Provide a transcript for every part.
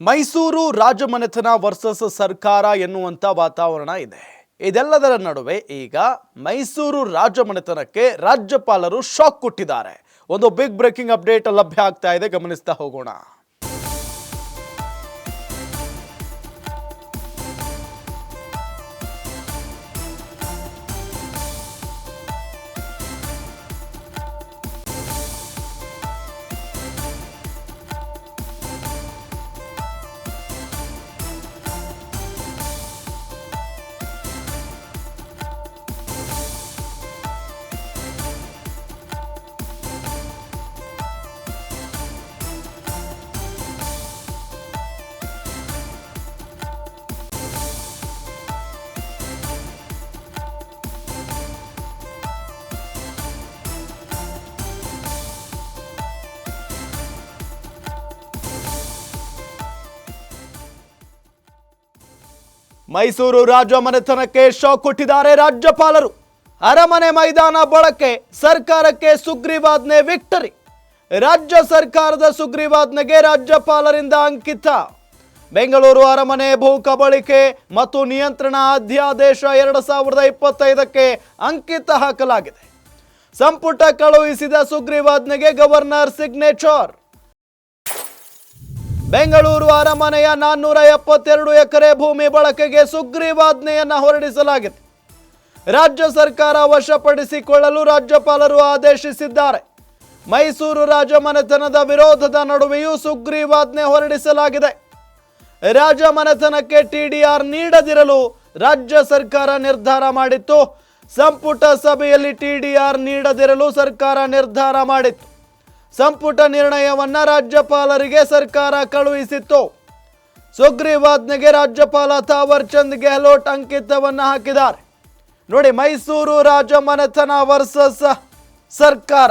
Mysuru ರಾಜಮನೆತನ versus ಸರ್ಕಾರ ಎನ್ನುವಂತ ವಾತಾವರಣ ಇದೆ. ಇದೆಲ್ಲದರ ನಡುವೆ ಈಗ ಮೈಸೂರು ರಾಜಮನೆತನಕ್ಕೆ ರಾಜ್ಯಪಾಲರು ಶಾಕ್ ಕೊಟ್ಟಿದ್ದಾರೆ. ಒಂದು ಬಿಗ್ ಬ್ರೇಕಿಂಗ್ ಅಪ್ಡೇಟ್ ಲಭ್ಯ ಆಗ್ತಾ ಇದೆ. ಗಮನಿಸ್ತಾ ಹೋಗೋಣ. ಮೈಸೂರು ರಾಜಮನೆತನಕ್ಕೆ ಶಾಕ್ ಕೊಟ್ಟಿದ್ದಾರೆ ರಾಜ್ಯಪಾಲರು. ಅರಮನೆ ಮೈದಾನ ಬಳಕೆ, ಸರ್ಕಾರಕ್ಕೆ ಸುಗ್ರೀವಾಜ್ಞೆ ವಿಕ್ಟರಿ. ರಾಜ್ಯ ಸರ್ಕಾರದ ಸುಗ್ರೀವಾಜ್ಞೆಗೆ ರಾಜ್ಯಪಾಲರಿಂದ ಅಂಕಿತ. ಬೆಂಗಳೂರು ಅರಮನೆ ಭೂ ಕಬಳಿಕೆ ಮತ್ತು ನಿಯಂತ್ರಣ ಅಧ್ಯಾದೇಶ ಎರಡು ಸಾವಿರದ ಇಪ್ಪತ್ತೈದಕ್ಕೆ ಅಂಕಿತ ಹಾಕಲಾಗಿದೆ. ಸಂಪುಟ ಕಳುಹಿಸಿದ ಸುಗ್ರೀವಾಜ್ಞೆಗೆ ಗವರ್ನರ್ ಸಿಗ್ನೇಚರ್. ಬೆಂಗಳೂರು ಅರಮನೆಯ ನಾನ್ನೂರ ಎಪ್ಪತ್ತೆರಡು ಎಕರೆ ಭೂಮಿ ಬಳಕೆಗೆ ಸುಗ್ರೀವಾಜ್ಞೆಯನ್ನು ಹೊರಡಿಸಲಾಗಿದೆ. ರಾಜ್ಯ ಸರ್ಕಾರ ವಶಪಡಿಸಿಕೊಳ್ಳಲು ರಾಜ್ಯಪಾಲರು ಆದೇಶಿಸಿದ್ದಾರೆ. ಮೈಸೂರು ರಾಜಮನೆತನದ ವಿರೋಧದ ನಡುವೆಯೂ ಸುಗ್ರೀವಾಜ್ಞೆ ಹೊರಡಿಸಲಾಗಿದೆ. ರಾಜಮನೆತನಕ್ಕೆ ಟಿಡಿಆರ್ ನೀಡದಿರಲು ರಾಜ್ಯ ಸರ್ಕಾರ ನಿರ್ಧಾರ ಮಾಡಿತ್ತು. ಸಂಪುಟ ಸಭೆಯಲ್ಲಿ ಟಿಡಿಆರ್ ನೀಡದಿರಲು ಸರ್ಕಾರ ನಿರ್ಧಾರ ಮಾಡಿತ್ತು. ಸಂಪುಟ ನಿರ್ಣಯವನ್ನು ರಾಜ್ಯಪಾಲರಿಗೆ ಸರ್ಕಾರ ಕಳುಹಿಸಿತ್ತು. ಸುಗ್ರೀವಾಜ್ಞೆಗೆ ರಾಜ್ಯಪಾಲ ಥಾವರ್ ಚಂದ್ ಗೆಹ್ಲೋಟ್ ಅಂಕಿತವನ್ನು ಹಾಕಿದ್ದಾರೆ. ನೋಡಿ, ಮೈಸೂರು ರಾಜಮನೆತನ ವರ್ಸಸ್ ಸರ್ಕಾರ.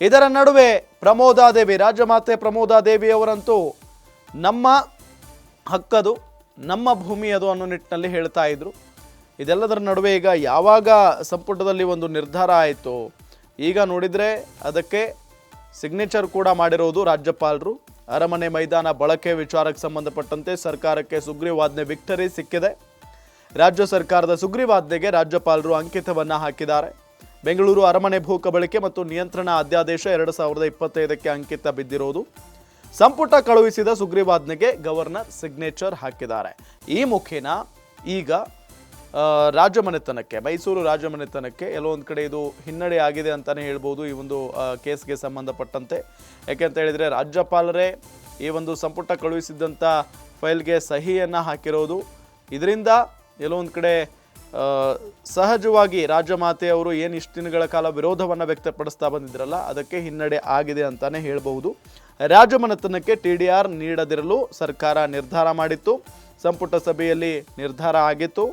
ಇದರ ನಡುವೆ ಪ್ರಮೋದಾದೇವಿ ರಾಜಮಾತೆ ಪ್ರಮೋದಾದೇವಿಯವರಂತೂ ನಮ್ಮ ಹಕ್ಕದು, ನಮ್ಮ ಭೂಮಿ ಅದು ಅನ್ನೋ ನಿಟ್ಟಿನಲ್ಲಿ ಹೇಳ್ತಾ ಇದ್ರು. ಇದೆಲ್ಲದರ ನಡುವೆ ಈಗ ಯಾವಾಗ ಸಂಪುಟದಲ್ಲಿ ಒಂದು ನಿರ್ಧಾರ ಆಯಿತು ಈಗ ನೋಡಿದರೆ ಅದಕ್ಕೆ ಸಿಗ್ನೇಚರ್ ಕೂಡ ಮಾಡಿರೋದು ರಾಜ್ಯಪಾಲರು. ಅರಮನೆ ಮೈದಾನ ಬಳಕೆ ವಿಚಾರಕ್ಕೆ ಸಂಬಂಧಪಟ್ಟಂತೆ ಸರ್ಕಾರಕ್ಕೆ ಸುಗ್ರೀವಾಜ್ಞೆ ವಿಕ್ಟರಿ ಸಿಕ್ಕಿದೆ. ರಾಜ್ಯ ಸರ್ಕಾರದ ಸುಗ್ರೀವಾಜ್ಞೆಗೆ ರಾಜ್ಯಪಾಲರು ಅಂಕಿತವನ್ನು ಹಾಕಿದ್ದಾರೆ. ಬೆಂಗಳೂರು ಅರಮನೆ ಭೂ ಕಬಳಿಕೆ ಮತ್ತು ನಿಯಂತ್ರಣ ಅಧ್ಯಾದೇಶ ಎರಡು ಸಾವಿರದ ಇಪ್ಪತ್ತೈದಕ್ಕೆ ಅಂಕಿತ ಬಿದ್ದಿರೋದು. ಸಂಪುಟ ಕಳುಹಿಸಿದ ಸುಗ್ರೀವಾಜ್ಞೆಗೆ ಗವರ್ನರ್ ಸಿಗ್ನೇಚರ್ ಹಾಕಿದ್ದಾರೆ. ಈ ಮುಖೇನ ಈಗ ರಾಜಮನೆತನಕ್ಕೆ ಮೈಸೂರು ರಾಜಮನೆತನಕ್ಕೆ ಎಲ್ಲೋ ಒಂದು ಕಡೆ ಇದು ಹಿನ್ನಡೆ ಆಗಿದೆ ಅಂತಲೇ ಹೇಳ್ಬೋದು ಈ ಒಂದು ಕೇಸ್ಗೆ ಸಂಬಂಧಪಟ್ಟಂತೆ. ಯಾಕೆಂತ ಹೇಳಿದರೆ ರಾಜ್ಯಪಾಲರೇ ಈ ಒಂದು ಸಂಪುಟ ಕಳುಹಿಸಿದ್ದಂಥ ಫೈಲ್ಗೆ ಸಹಿಯನ್ನು ಹಾಕಿರೋದು. ಇದರಿಂದ ಎಲ್ಲೋ ಒಂದು ಕಡೆ ಸಹಜವಾಗಿ ರಾಜಮಾತೆಯವರು ಏನು ಇಷ್ಟು ದಿನಗಳ ಕಾಲ ವಿರೋಧವನ್ನು ವ್ಯಕ್ತಪಡಿಸ್ತಾ ಬಂದಿದ್ರಲ್ಲ, ಅದಕ್ಕೆ ಹಿನ್ನಡೆ ಆಗಿದೆ ಅಂತಲೇ ಹೇಳ್ಬೋದು ರಾಜಮನೆತನಕ್ಕೆ ಟಿ ಡಿ ಆರ್ ನೀಡದಿರಲು ಸರ್ಕಾರ ನಿರ್ಧಾರ ಮಾಡಿತ್ತು. ಸಂಪುಟ ಸಭೆಯಲ್ಲಿ ನಿರ್ಧಾರ ಆಗಿತ್ತು.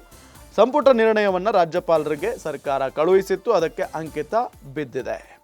ಸಂಪುಟ ನಿರ್ಣಯವನ್ನು ರಾಜ್ಯಪಾಲರಿಗೆ ಸರ್ಕಾರ ಕಳುಹಿಸಿತ್ತು ಅದಕ್ಕೆ ಅಂಕಿತ ಬಿದ್ದಿದೆ.